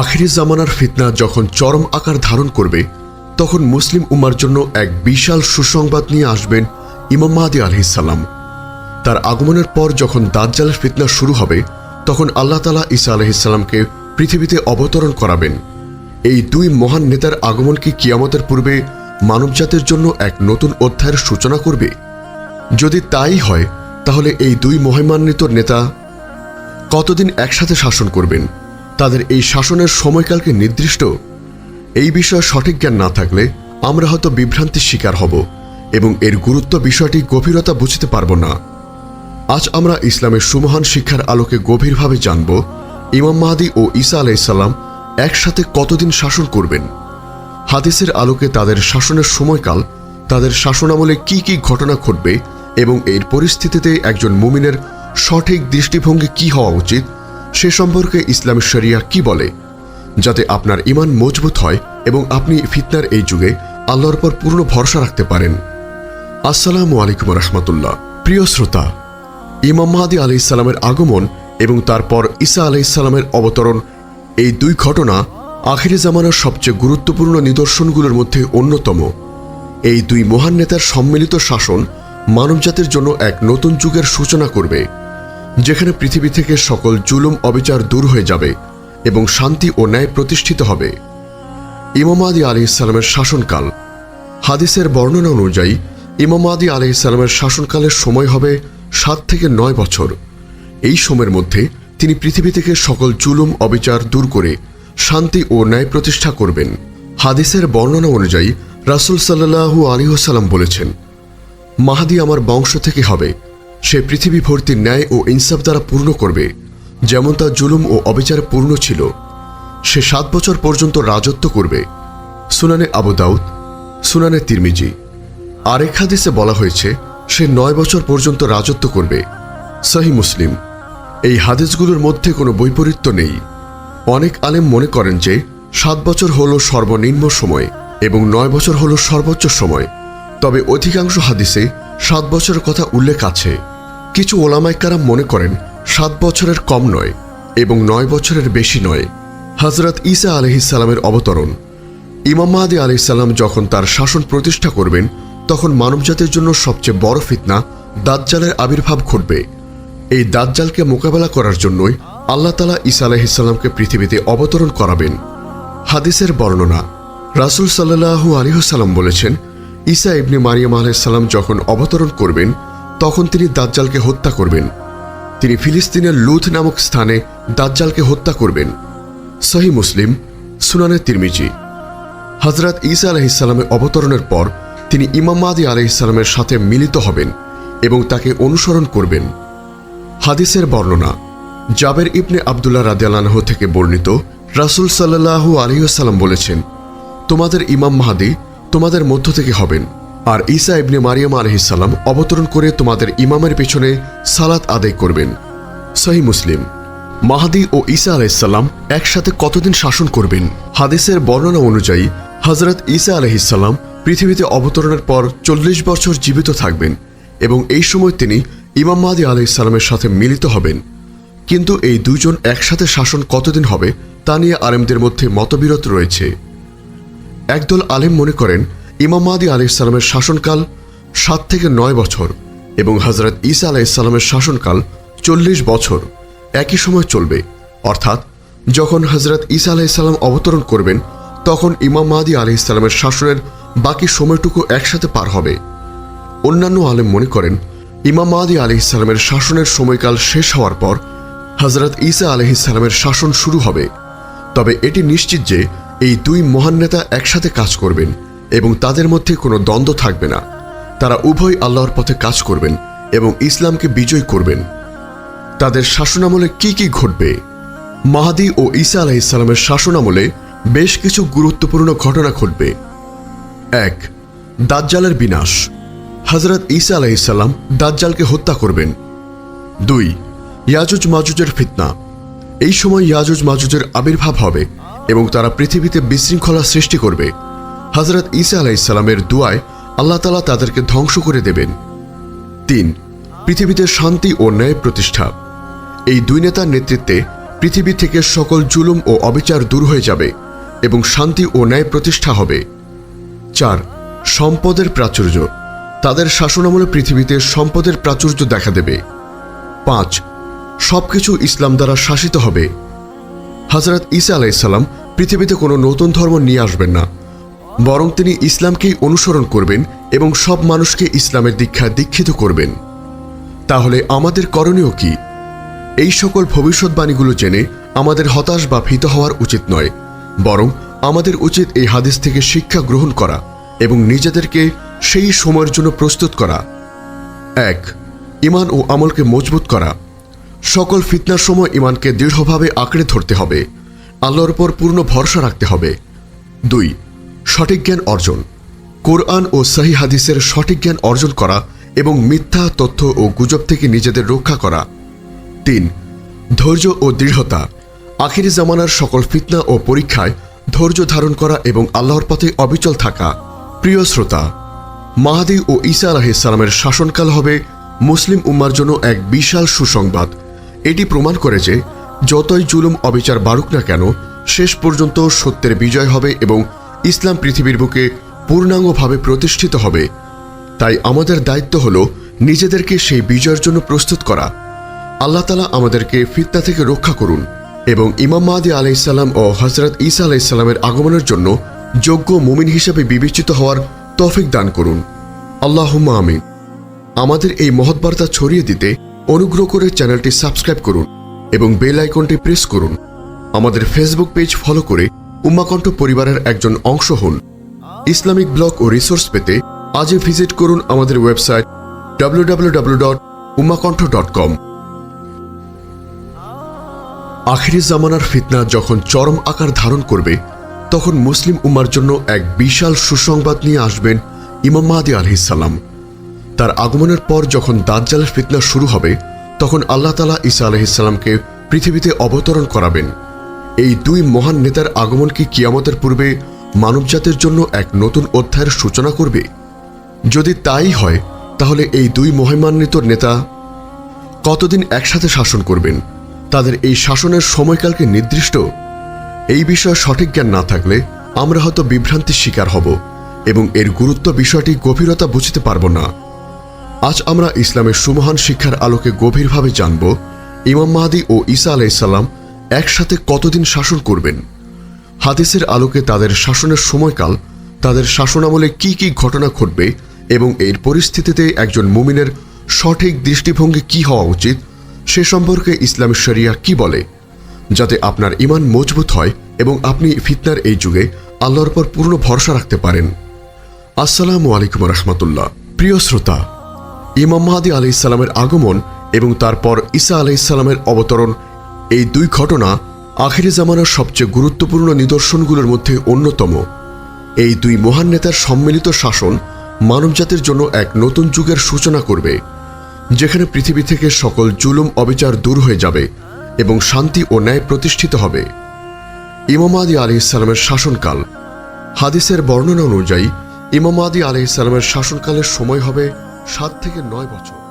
আখিরি জামানার ফিতনা যখন চরম আকার ধারণ করবে, তখন মুসলিম উম্মার জন্য এক বিশাল সুসংবাদ নিয়ে আসবেন ইমাম মাহাদি আলহিসাল্লাম তার আগমনের পর যখন দাজ্জালের ফিতনা শুরু হবে, তখন আল্লাহ তালা ঈসা আলহিসাল্লামকে পৃথিবীতে অবতরণ করাবেন। এই দুই মহান নেতার আগমন কি কিয়ামতের পূর্বে মানবজাতির জন্য এক নতুন অধ্যায়ের সূচনা করবে? যদি তাই হয়, তাহলে এই দুই মহিমান্বিত নেতা কতদিন একসাথে শাসন করবেন? তাদের এই শাসনের সময়কালকে নির্দিষ্ট। এই বিষয়ে সঠিক জ্ঞান না থাকলে আমরা হয়তো বিভ্রান্তির শিকার হব এবং এর গুরুত্ব বিষয়টি গভীরতা বুঝতে পারব না। আজ আমরা ইসলামের সুমহান শিক্ষার আলোকে গভীরভাবে জানব, ইমাম মাহাদি ও ঈসা আলাইসাল্লাম একসাথে কতদিন শাসন করবেন? হাদিসের আলোকে তাদের শাসনের সময়কাল, তাদের শাসনামলে কি কি ঘটনা ঘটবে এবং এর পরিস্থিতিতে একজন মুমিনের সঠিক দৃষ্টিভঙ্গি কি হওয়া উচিত সে সম্পর্কে ইসলাম শরিয়া কি বলে? যাতে আপনার ইমান মজবুত হয় এবং আপনি ফিতনার এই যুগে আল্লাহর পর পূর্ণ ভরসা রাখতে পারেন। আসসালামু আলাইকুম রহমতুল্লাহ। প্রিয় শ্রোতা, ইমাম মাহাদি আলি ইসালামের আগমন এবং তারপর ঈসা আলি ইসালামের অবতরণ এই দুই ঘটনা আখিরি জামানার সবচেয়ে গুরুত্বপূর্ণ নিদর্শনগুলোর মধ্যে অন্যতম। এই দুই মহান নেতার সম্মিলিত শাসন মানবজাতির জন্য এক নতুন যুগের সূচনা করবে। যেখানে পৃথিবী থেকে সকল জুলুম অবিচার দূর হয়ে যাবে এবং শান্তি ও ন্যায় প্রতিষ্ঠিত হবে। ইমাম আদি আলি ইসলামের শাসনকাল। হাদিসের বর্ণনা অনুযায়ী, ইমাম আদি আলি ইসলামের শাসনকালের সময় হবে সাত থেকে নয় বছর। এই সময়ের মধ্যে তিনি পৃথিবী থেকে সকল জুলুম, অবিচার দূর করে শান্তি ও ন্যায় প্রতিষ্ঠা করবেন। হাদিসের বর্ণনা অনুযায়ী, রাসুল সাল্লাহু আলী সাল্লাম বলেছেন, মাহাদি আমার বংশ থেকে হবে। সে পৃথিবী ভর্তি ন্যায় ও ইনসাফ দ্বারা পূর্ণ করবে, যেমন তা জুলুম ও অবিচারে পূর্ণ ছিল। সে সাত বছর পর্যন্ত রাজত্ব করবে। সুনানে আবু দাউদ, সুনানে তিরমিজি। আরেক হাদিসে বলা হয়েছে, সে নয় বছর পর্যন্ত রাজত্ব করবে। সহি মুসলিম। এই হাদিসগুলোর মধ্যে কোনো বৈপরীত্য নেই। অনেক আলেম মনে করেন যে, সাত বছর হল সর্বনিম্ন সময় এবং নয় বছর হল সর্বোচ্চ সময়। তবে অধিকাংশ হাদিসে সাত বছরের কথা উল্লেখ আছে। কিছু ওলামাইকারাম মনে করেন, সাত বছরের কম নয় এবং নয় বছরের বেশি নয়। হজরত ঈসা আলহিসাল্লামের অবতরণ। ইমাম মাহাদি আলহিসাল্লাম যখন তার শাসন প্রতিষ্ঠা করবেন, তখন মানবজাতির জন্য সবচেয়ে বড় ফিতনা দাজ্জালের আবির্ভাব ঘটবে। এই দাজ্জালকে মোকাবেলা করার জন্যই আল্লাহ তালা ঈসা আলহিসাল্লামকে পৃথিবীতে অবতরণ করাবেন। হাদিসের বর্ণনা, রাসুল সাল্লাহু আলিহাল্লাম বলেছেন, ঈসা ইবনে মারিয়াম আলাইসাল্লাম যখন অবতরণ করবেন তখন তিনি দাজ্জালকে হত্যা করবেন। তিনি ফিলিস্তিনের লুথ নামক স্থানে দাজ্জালকে হত্যা করবেন। সহি মুসলিম, সুনানে তিরমিজি। হজরত ঈসা আলহিসাল্লামের অবতরণের পর তিনি ইমাম মাদি আলহিসাল্লামের সাথে মিলিত হবেন এবং তাকে অনুসরণ করবেন। হাদিসের বর্ণনা, জাবের ইবনে আবদুল্লাহ রাদিয়ালানহ থেকে বর্ণিত রাসুল সাল্লাহু আলহিহাল্লাম বলেছেন, তোমাদের ইমাম মাহাদি তোমাদের মধ্য থেকে হবেন। আর ঈসা ইবনে মারিয়াম আলহিসাল্লাম অবতরণ করে তোমাদের ইমামের পেছনে সালাত আদায় করবেন। সহি মুসলিম। মাহাদি ও ঈসা আলাইসাল্লাম একসাথে কতদিন শাসন করবেন? হাদিসের বর্ণনা অনুযায়ী হজরত ঈসা আলহিসাল্লাম পৃথিবীতে অবতরণের পর চল্লিশ বছর জীবিত থাকবেন এবং এই সময় তিনি ইমাম মাহাদি আলহিসাল্লামের সাথে মিলিত হবেন। কিন্তু এই দুজন একসাথে শাসন কতদিন হবে তা নিয়ে আলেমদের মধ্যে মতবিরোধ রয়েছে। একদল আলেম মনে করেন ইমাম মাহাদি আলাইসাল্লামের শাসনকাল সাত থেকে নয় বছর এবং হজরত ঈসা আলাইসাল্লামের শাসনকাল চল্লিশ বছর। একই সময় চলবে। অর্থাৎ যখন হজরত ঈসা আলাইসাল্লাম অবতরণ করবেন, তখন ইমাম মাহাদি আলাইসাল্লামের শাসনের বাকি সময়টুকু একসাথে পার হবে। অন্যান্য আলেম মনে করেন, ইমাম মাহাদি আলহিসাল্লামের শাসনের সময়কাল শেষ হওয়ার পর হজরত ঈসা আলহিসাল্লামের শাসন শুরু হবে। তবে এটি নিশ্চিত যে এই দুই মহান নেতা একসাথে কাজ করবেন। এবং তাদের মধ্যে কোনো দ্বন্দ্ব থাকবে না। তারা উভয় আল্লাহর পথে কাজ করবেন এবং ইসলামকে বিজয় করবেন। তাদের শাসনামলে কি কি ঘটবে? মাহাদি ও ঈসা আলাইসাল্লামের শাসনামলে বেশ কিছু গুরুত্বপূর্ণ ঘটনা ঘটবে। এক, দাজ্জালের বিনাশ। হজরত ঈসা আলাইসাল্লাম দাজ্জালকে হত্যা করবেন। দুই, ইয়াজুজ মাজুজের ফিতনা। এই সময় ইয়াজুজ মাজুজের আবির্ভাব হবে এবং তারা পৃথিবীতে বিশৃঙ্খলা সৃষ্টি করবে। হজরত ঈসা আলাইসাল্লামের দুয়ায় আল্লাহ তালা তাদেরকে ধ্বংস করে দেবেন। তিন, পৃথিবীতে শান্তি ও ন্যায় প্রতিষ্ঠা। এই দুই নেতার নেতৃত্বে পৃথিবী থেকে সকল জুলুম ও অবিচার দূর হয়ে যাবে এবং শান্তি ও ন্যায় প্রতিষ্ঠা হবে। চার, সম্পদের প্রাচুর্য। তাদের শাসনামলে পৃথিবীতে সম্পদের প্রাচুর্য দেখা দেবে। পাঁচ, সবকিছু ইসলাম দ্বারা শাসিত হবে। হজরত ঈসা আলাইসাল্লাম পৃথিবীতে কোনো নতুন ধর্ম নিয়ে আসবেন না। বরং তিনি ইসলামকেই অনুসরণ করবেন এবং সব মানুষকে ইসলামের দীক্ষা দীক্ষিত করবেন। তাহলে আমাদের করণীয় কি? এই সকল ভবিষ্যৎবাণীগুলো জেনে আমাদের হতাশ বা ভীত হওয়ার উচিত নয়, বরং আমাদের উচিত এই হাদিস থেকে শিক্ষা গ্রহণ করা এবং নিজেদেরকে সেই সময়ের জন্য প্রস্তুত করা। এক ইমান ও আমলকে মজবুত করা। সকল ফিতনার সময় ইমানকে দৃঢ়ভাবে আঁকড়ে ধরতে হবে। আল্লাহর উপর পূর্ণ ভরসা রাখতে হবে। দুই সঠিক জ্ঞান অর্জন। কোরআন ও সাহি হাদিসের সঠিক জ্ঞান অর্জন করা এবং মিথ্যা তথ্য ও গুজব থেকে নিজেদের রক্ষা করা। তিন, ধৈর্য ও দৃঢ়তা। আখিরি জামানার সকল ফিতনা ও পরীক্ষায় ধৈর্য ধারণ করা এবং আল্লাহর পথে অবিচল থাকা। প্রিয় শ্রোতা, মাহাদি ও ঈসা আলাহিসাল্লামের শাসনকাল হবে মুসলিম উম্মার জন্য এক বিশাল সুসংবাদ। এটি প্রমাণ করে যে যতই জুলুম অবিচার বাড়ুক না কেন, শেষ পর্যন্ত সত্যের বিজয় হবে এবং ইসলাম পৃথিবীর বুকে পূর্ণাঙ্গভাবে প্রতিষ্ঠিত হবে। তাই আমাদের দায়িত্ব হল নিজেদেরকে সেই বিজয়ের জন্য প্রস্তুত করা। আল্লাহ তালা আমাদেরকে ফিতনা থেকে রক্ষা করুন এবং ইমাম মাহাদি আলাইসাল্লাম ও হজরত ঈসা আলাইসাল্লামের আগমনের জন্য যোগ্য মুমিন হিসেবে বিবেচিত হওয়ার তফিক দান করুন। আল্লাহ আমিন। আমাদের এই মহৎ বার্তা ছড়িয়ে দিতে অনুগ্রহ করে চ্যানেলটি সাবস্ক্রাইব করুন এবং বেল আইকনটি প্রেস করুন। আমাদের ফেসবুক পেজ ফলো করে উম্মাকণ্ঠ পরিবারের একজন অংশ হন। ইসলামিক ব্লগ ও রিসোর্স পেতে আজই ভিজিট করুন আমাদের ওয়েবসাইট www.ummakontho.com আখিরি জামানার ফিতনা যখন চরম আকার ধারণ করবে, তখন মুসলিম উম্মার জন্য এক বিশাল সুসংবাদ নিয়ে আসবেন ইমাম মাহাদি আলহিসাল্লাম তার আগমনের পর যখন দাজ্জালের ফিতনা শুরু হবে, তখন আল্লাহ তালা ঈসা আলহিসাল্লামকে পৃথিবীতে অবতরণ করাবেন। এই দুই মহান নেতার আগমন কি কিয়ামতের পূর্বে মানবজাতির জন্য এক নতুন অধ্যায়ের সূচনা করবে? যদি তাই হয়, তাহলে এই দুই মহিমান্বিত নেতা কতদিন একসাথে শাসন করবেন? তাদের এই শাসনের সময়কালকে নির্দিষ্ট? এই বিষয়ে সঠিক জ্ঞান না থাকলে আমরা হয়তো বিভ্রান্তির শিকার হব এবং এর গুরুত্ব বিষয়টি গভীরতা বুঝতে পারব না। আজ আমরা ইসলামের সুমহান শিক্ষার আলোকে গভীরভাবে জানব, ইমাম মাহাদি ও ঈসা আলাইসাল্লাম একসাথে কতদিন শাসন করবেন? হাদিসের আলোকে তাদের শাসনের সময়কাল, তাদের শাসনামলে কি কি ঘটনা ঘটবে এবং এর পরিস্থিতিতে একজন মুমিনের সঠিক দৃষ্টিভঙ্গি কি হওয়া উচিত, সে সম্পর্কে ইসলামী শরিয়া কি বলে? যাতে আপনার ইমান মজবুত হয় এবং আপনি ফিতনার এই যুগে আল্লাহর পর পূর্ণ ভরসা রাখতে পারেন। আসসালামু আলাইকুম রহমতুল্লাহ। প্রিয় শ্রোতা, ইমাম মাহাদি আলি ইসালামের আগমন এবং তারপর ঈসা আলি ইসালামের অবতরণ এই দুই ঘটনা আখিরি জামানার সবচেয়ে গুরুত্বপূর্ণ নিদর্শনগুলোর মধ্যে অন্যতম। এই দুই মহান নেতার সম্মিলিত শাসন মানবজাতির জন্য এক নতুন যুগের সূচনা করবে, যেখানে পৃথিবী থেকে সকল জুলুম অবিচার দূর হয়ে যাবে এবং শান্তি ও ন্যায় প্রতিষ্ঠিত হবে। ইমাম আদি আলি ইসলামের শাসনকাল। হাদিসের বর্ণনা অনুযায়ী, ইমাম আদি আলি ইসলামের শাসনকালের সময় হবে সাত থেকে নয় বছর।